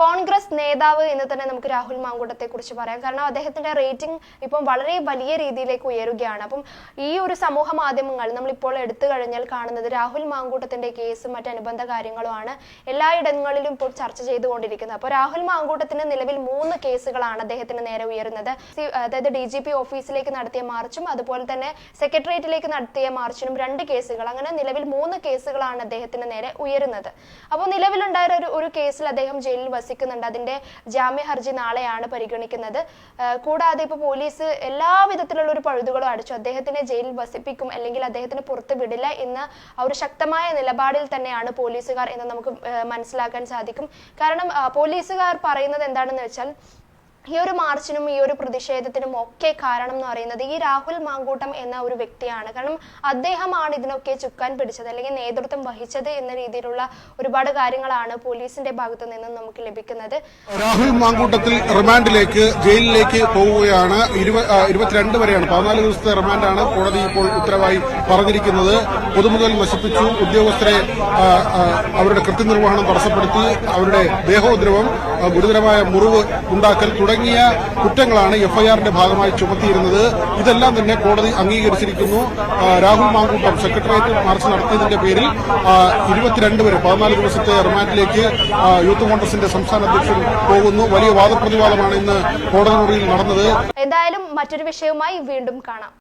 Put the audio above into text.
കോൺഗ്രസ് നേതാവ് എന്ന് തന്നെ നമുക്ക് രാഹുൽ മാങ്കൂട്ടത്തെ കുറിച്ച് പറയാം. കാരണം അദ്ദേഹത്തിന്റെ റേറ്റിംഗ് ഇപ്പം വളരെ വലിയ രീതിയിലേക്ക് ഉയരുകയാണ്. അപ്പം ഈ ഒരു സമൂഹ മാധ്യമങ്ങൾ നമ്മളിപ്പോൾ എടുത്തു കഴിഞ്ഞാൽ കാണുന്നത് രാഹുൽ മാങ്കൂട്ടത്തിന്റെ കേസും മറ്റനുബന്ധ കാര്യങ്ങളുമാണ് എല്ലായിടങ്ങളിലും ഇപ്പോൾ ചർച്ച ചെയ്തുകൊണ്ടിരിക്കുന്നത്. അപ്പോൾ രാഹുൽ മാങ്കൂട്ടത്തിന് നിലവിൽ മൂന്ന് കേസുകളാണ് അദ്ദേഹത്തിന് നേരെ ഉയരുന്നത്. അതായത് ഡി ജി പി ഓഫീസിലേക്ക് നടത്തിയ മാർച്ചും അതുപോലെ തന്നെ സെക്രട്ടേറിയറ്റിലേക്ക് നടത്തിയ മാർച്ചിനും രണ്ട് കേസുകൾ. അങ്ങനെ നിലവിൽ മൂന്ന് കേസുകളാണ് അദ്ദേഹത്തിന് നേരെ ഉയരുന്നത്. അപ്പോൾ നിലവിലുണ്ടായ ഒരു ഒരു കേസിൽ അദ്ദേഹം ജയിലിൽ വസിക്കുന്നുണ്ട് അതിന്റെ ജാമ്യ ഹർജി നാളെയാണ് പരിഗണിക്കുന്നത്. കൂടാതെ ഇപ്പോൾ പോലീസ് എല്ലാ വിധത്തിലുള്ള ഒരു പഴുതുകളും അടിച്ചു. അദ്ദേഹത്തിനെ ജയിലിൽ വസിപ്പിക്കും അല്ലെങ്കിൽ അദ്ദേഹത്തിന് പുറത്ത് വിടില്ല എന്ന ഒരു ശക്തമായ നിലപാടിൽ തന്നെയാണ് പോലീസുകാർ എന്ന് നമുക്ക് മനസ്സിലാക്കാൻ സാധിക്കും. കാരണം പോലീസുകാർ പറയുന്നത് എന്താണെന്ന് വെച്ചാൽ ഈ ഒരു മാർച്ചിനും ഈ ഒരു പ്രതിഷേധത്തിനും ഒക്കെ കാരണം എന്ന് പറയുന്നത് ഈ രാഹുൽ മാങ്കൂട്ടം എന്ന ഒരു വ്യക്തിയാണ്. കാരണം അദ്ദേഹമാണ് ഇതിനൊക്കെ ചുക്കാൻ പിടിച്ചത് അല്ലെങ്കിൽ നേതൃത്വം വഹിച്ചത് എന്ന രീതിയിലുള്ള ഒരുപാട് കാര്യങ്ങളാണ് പോലീസിന്റെ ഭാഗത്തു നിന്നും നമുക്ക് ലഭിക്കുന്നത്. രാഹുൽ മാങ്കൂട്ടത്തിൽ റിമാൻഡിലേക്ക് ജയിലിലേക്ക് പോവുകയാണ്. ഇരുപത്തിരണ്ട് വരെയാണ്. പതിനാല് ദിവസത്തെ റിമാൻഡാണ് കോടതി ഇപ്പോൾ ഉത്തരവായി പറഞ്ഞിരിക്കുന്നത്. പൊതുമുതൽ നശിപ്പിച്ചു. ഉദ്യോഗസ്ഥരെ അവരുടെ കൃത്യനിർവഹണം തടസ്സപ്പെടുത്തി. അവരുടെ ദേഹോദ്രവം ഗുരുതരമായ മുറിവ് ഉണ്ടാക്കൽ തുടങ്ങിയ കുറ്റങ്ങളാണ് എഫ്ഐആറിന്റെ ഭാഗമായി ചുമത്തിയിരുന്നത്. ഇതെല്ലാം തന്നെ കോടതി അംഗീകരിച്ചിരിക്കുന്നു. രാഹുൽ മാങ്കൂട്ടം സെക്രട്ടേറിയറ്റ് മാർച്ച് നടത്തിയതിന്റെ പേരിൽ ഇരുപത്തിരണ്ട് വരെ പതിനാല് ദിവസത്തെ റിമാൻഡിലേക്ക് യൂത്ത് കോൺഗ്രസിന്റെ സംസ്ഥാന അധ്യക്ഷൻ പോകുന്നു. വലിയ വാദപ്രതിവാദമാണ് ഇന്ന് കോടതി മുറിയിൽ നടന്നത്. എന്തായാലും മറ്റൊരു വിഷയവുമായി വീണ്ടും കാണാം.